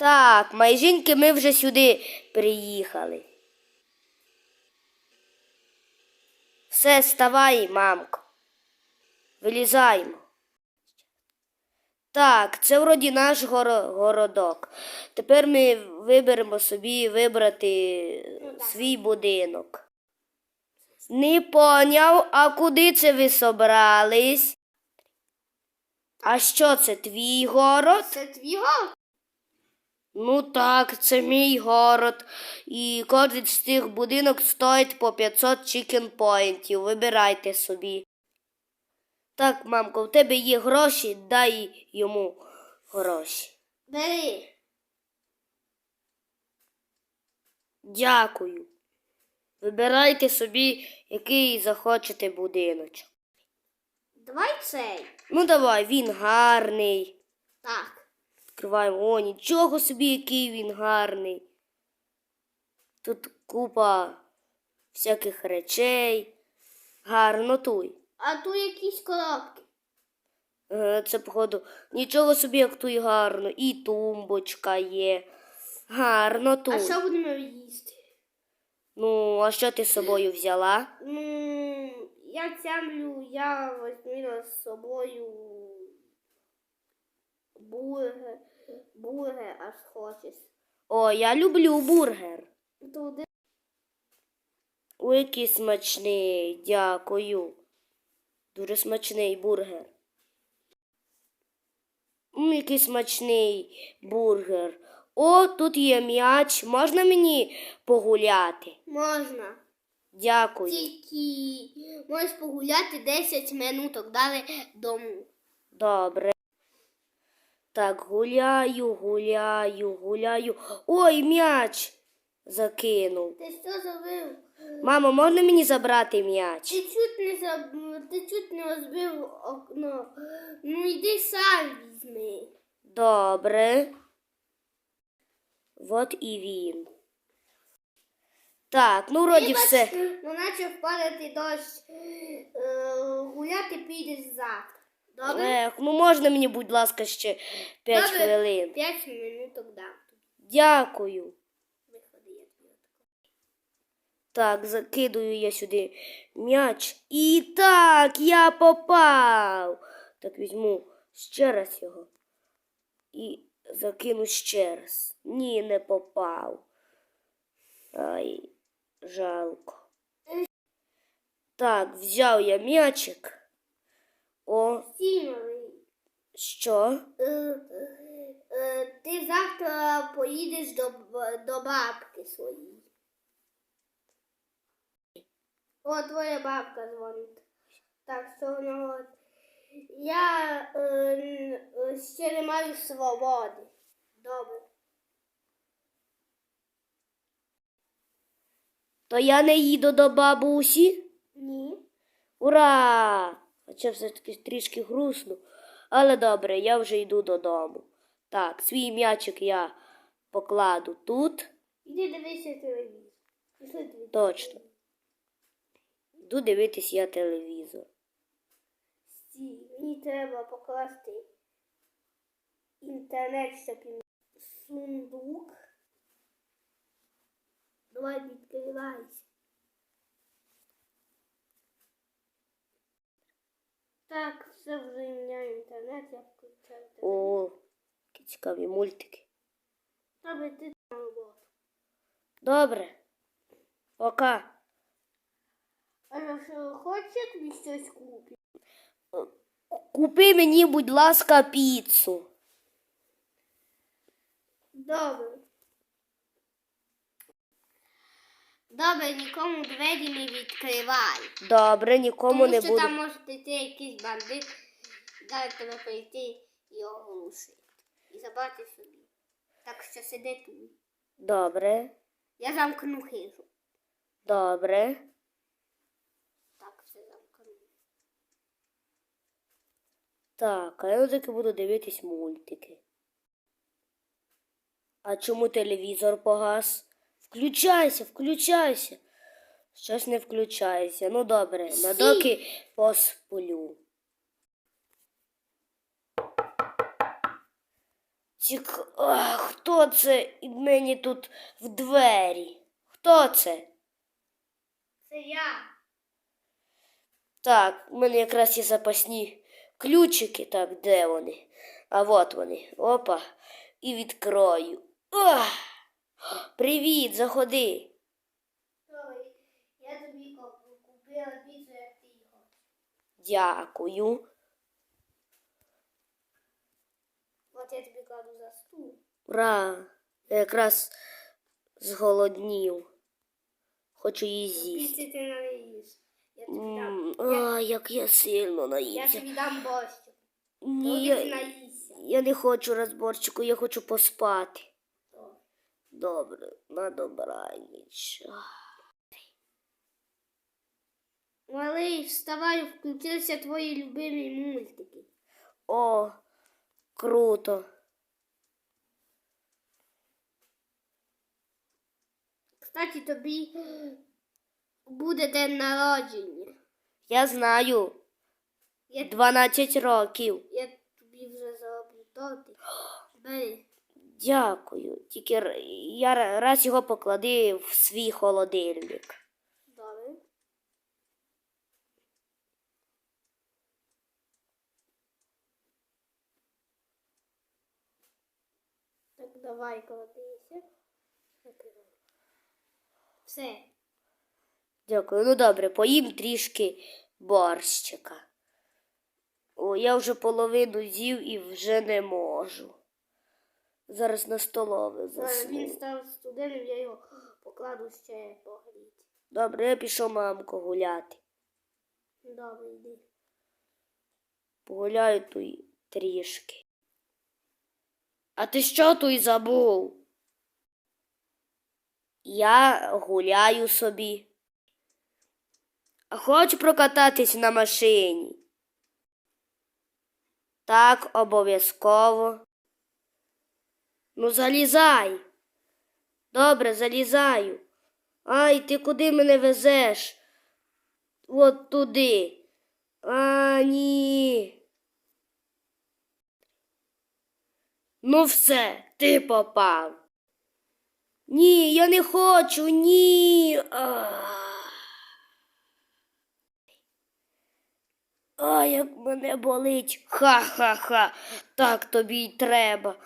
Так, майжіньки, ми вже сюди приїхали. Все, ставай, мамко. Вилізаємо. Так, це вроді наш горо- городок. Тепер ми виберемо собі вибрати свій будинок. Не поняв, а куди це ви собрались? А що це твій город? Це твій город? Ну так, це мій город. І кожен з тих будинок стоїть по 500 чікен-поінтів. Вибирайте собі. Так, мамко, в тебе є гроші, дай йому гроші. Бери. Дякую. Вибирайте собі, який захочете будиночок. Давай цей. Ну давай, він гарний. Так. Відкриваємо. О, нічого собі, який він гарний. Тут купа всяких речей. Гарно туй. А тут якісь коробки. Е, Це, походу, нічого собі, як туй гарно. І тумбочка є. Гарно А що будемо їсти? Ну, а що ти з собою взяла? Ну, я тямлю, я возьму з собою бургер, бургер, аж хочеш. О, я люблю бургер. Туди. Ой, який смачний, дякую. Дуже смачний бургер. М, який смачний бургер. О, тут є м'яч. Можна мені погуляти? Можна. Дякую. Тільки можеш погуляти 10 минуток далі дому. Добре. Так, гуляю, гуляю, гуляю. Ой, м'яч закинув. Ти що зробив? Мамо, можна мені забрати м'яч? Ти чуть не заб... ти чуть не розбив окно. Ну йди сам візьми. Добре. От і він. Так, ну вроді все. Ну, наче впадати дощ. Е, гуляти підеш завтра. Добре? Ех, ну можна мені, будь ласка, ще 5 Добре. хвилин. П'ять минуток дам. Дякую. Так, закидую я сюди м'яч. І так, я попав. Так візьму ще раз його. І закину ще раз. Ні, не попав. Ай, жалко. Так, взяв я м'ячик. О, Сімовий. що? Е, е, ти завтра поїдеш до, до бабки своєї. О, твоя бабка дзвонить. Так, що воно. от. Я е, е, ще не маю свободи. Добре. То я не їду до бабусі? Ні. Ура! Хоча все таки трішки грустно. Але добре, я вже йду додому. Так, свій м'ячик я покладу тут. Іди дивися телевізор. Точно. Йду дивитись я телевізор. Стій, мені треба покласти інтернет, щоб сундук. Давай відкривайся. Так, все вже міняю інтернет, я включаю телевізор. О, які цікаві мультики. Добре, ти на роботу. Добре. Пока. А якщо хочеш, я тобі щось куплю. Купи мені, будь ласка, піцу. Добре. Добре, нікому двері не відкривай. Добре, нікому Тому не що буду. там може прийти якийсь бандит, далі тебе прийти і оголосити. І забрати собі. Так що сиди тут. Добре, Я замкну хижу. добре. Так, все замкну. Так, а я таки буду дивитись мультики. А чому телевізор погас? Включайся, включайся. Щось не включається. Ну добре, на доки посплю. Тік... А, хто це мені тут в двері? Хто це? Це я. Так, у мене якраз є запасні ключики. Так, де вони? А от вони. Опа. І відкрою. Привіт, заходи. Я тобі ку- купила піцу, як ти її. Дякую. От я тобі кладу за стул. Ура! Я якраз зголоднів. Хочу її з'їсти. Піці ти не їш. Я тобі дам. А, як я сильно Я наївся. тобі дам борщик. Ні, я не хочу розборчику, я хочу поспати. Добре, на добраніч. Малий, вставай, включилися твої любимі мультики. О, круто. Кстати, тобі буде день народження. Я знаю. Я, 12 років. я тобі вже зроблю тортик. Бери. Дякую. Тільки р- я раз його поклади в свій холодильник. Добре. Так, давай. Закривай. Все. Дякую. Ну добре, поїм трішки борщика. О, я вже половину з'їв і вже не можу. Зараз на столове Зараз він став студентом, я його покладу ще погріти. Добре, я пішов мамко гуляти. Добре, йди. Погуляю тут трішки. А ти що тут забув? Я гуляю собі. А хочу прокататись на машині. Так, обов'язково. Ну, залізай. Добре, залізаю. Ай, ти куди мене везеш? От туди. А, ні. Ну все, ти попав. Ні, я не хочу, ні. Ах. А, як мене болить. Ха-ха-ха. Так тобі й треба.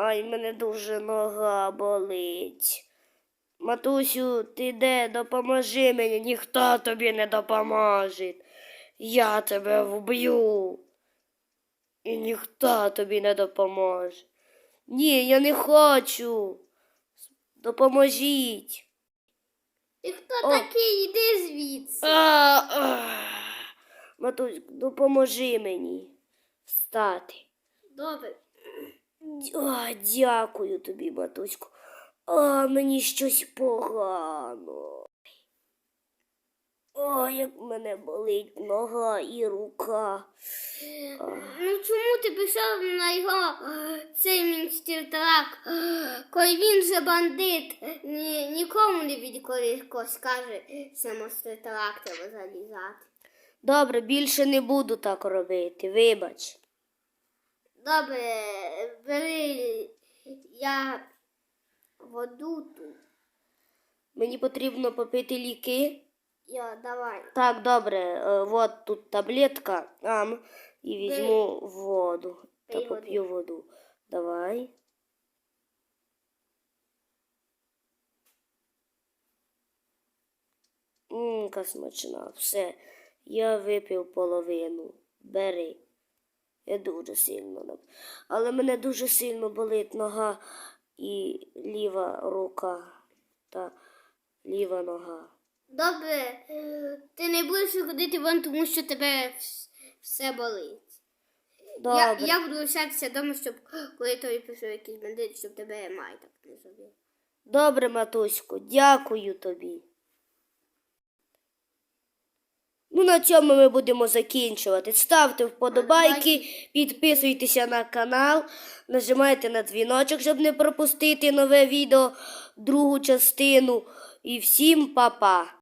Ай, мене дуже нога болить. Матусю, ти де? Допоможи мені, ніхто тобі не допоможе. Я тебе вб'ю. І ніхто тобі не допоможе. Ні, я не хочу. Допоможіть. Ти хто О. такий? Йди звідси. А, а. Матусь, допоможи мені встати. Добре. О, дякую тобі, матусько. А, мені щось погано. О, як мене болить нога і рука. Ну чому ти пішов на його е, цей мінстер-трак? Коли він же бандит, ні, нікому не відколи скаже, що монстр-трак треба залізати. Добре, більше не буду так робити, вибач. Добре, бери я воду тут. Мені потрібно попити ліки. Я, давай. Так, добре, е, от тут таблетка, ам, і візьму воду. Та Пий поп'ю воду. Давай. Ммм, яка смачна. Все. Я випив половину. Бери. Я дуже сильно Але мене дуже сильно болить нога і ліва рука та ліва нога. Добре, ти не будеш ходити вон, тому що тебе все болить. Добре. Я, я буду лишатися вдома, щоб коли тобі пішов якийсь бандит, щоб тебе май так не зробив. Добре, матусько, дякую тобі. Ну, на цьому ми будемо закінчувати. Ставте вподобайки, підписуйтеся на канал, нажимайте на дзвіночок, щоб не пропустити нове відео, другу частину. І всім па-па!